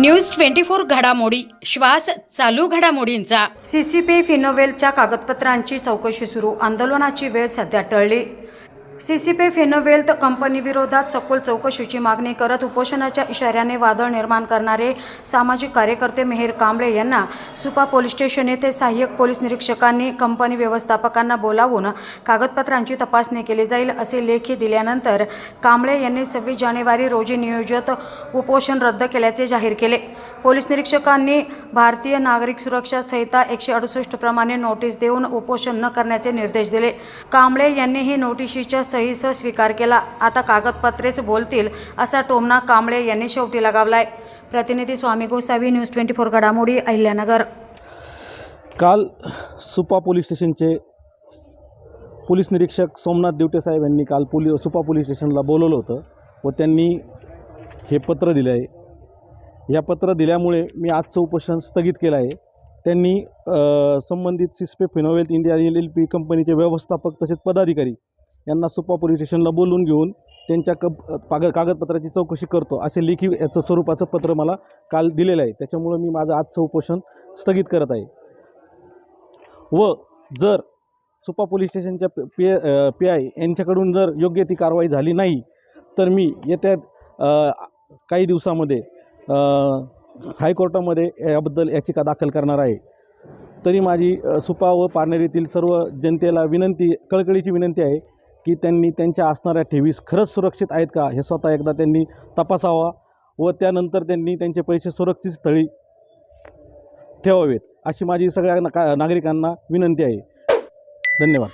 News twenty four घडामोडी. श्वास चालू घडामोडींचा. सीसीपी फिनोवेलच्या कागदपत्रांची चौकशी सुरू. आंदोलनाची वेळ सध्या टळली. सीसीपी फेनोवेल्थ कंपनीविरोधात सखोल चौकशीची मागणी करत उपोषणाच्या इशाऱ्याने वादळ निर्माण करणारे सामाजिक कार्यकर्ते मेहेर कांबळे यांना सुपा पोलीस स्टेशन येथे सहाय्यक पोलीस निरीक्षकांनी कंपनी व्यवस्थापकांना बोलावून कागदपत्रांची तपासणी केली जाईल असे लेखी दिल्यानंतर कांबळे यांनी सव्वीस जानेवारी रोजी नियोजित उपोषण रद्द केल्याचे जाहीर केले. पोलीस निरीक्षकांनी भारतीय नागरिक सुरक्षा संहिता एकशे अडुसष्ट प्रमाणे नोटीस देऊन उपोषण न करण्याचे निर्देश दिले. कांबळे यांनी ही नोटिशीच्या सहीसह स्वीकार केला. आता कागदपत्रेच बोलतील असा टोमना कांबळे यांनी शेवटी लगावलाय. प्रतिनिधी Swami Gosavi news twenty four घडामोडी अहिल्यानगर. काल सुपा पोलीस स्टेशनचे पोलीस निरीक्षक सोमनाथ दिवटे साहेब यांनी काल पोली सुपा पोलीस स्टेशनला बोलवलं होतं व त्यांनी हे पत्र दिलं आहे. या पत्र दिल्यामुळे मी आजचं उपोषण स्थगित केलं आहे. त्यांनी संबंधित Sispe Finowealth India L L P कंपनीचे व्यवस्थापक तसेच पदाधिकारी यांना सुपा पोलीस स्टेशनला बोलून घेऊन त्यांच्या कप पाग कागदपत्राची चौकशी करतो असे लेखी याचं स्वरूपाचं पत्र मला काल दिलेलं आहे. त्याच्यामुळं मी माझं आजचं उपोषण स्थगित करत आहे. व जर सुपा पोलीस स्टेशनच्या पी पी आय यांच्याकडून जर योग्य ती कारवाई झाली नाही तर मी येत्या काही दिवसामध्ये हायकोर्टामध्ये याबद्दल याचिका दाखल करणार आहे. तरी माझी सुपा व पारनेर येथील सर्व जनतेला विनंती कळकळीची विनंती आहे की त्यांनी त्यांच्या असणाऱ्या ठेवीस खरंच सुरक्षित आहेत का? हे स्वतः एकदा त्यांनी तपासावा व त्यानंतर त्यांनी त्यांचे पैसे सुरक्षित स्थळी ठेवावेत अशी माझी सगळ्या ना का नागरिकांना विनंती आहे. धन्यवाद.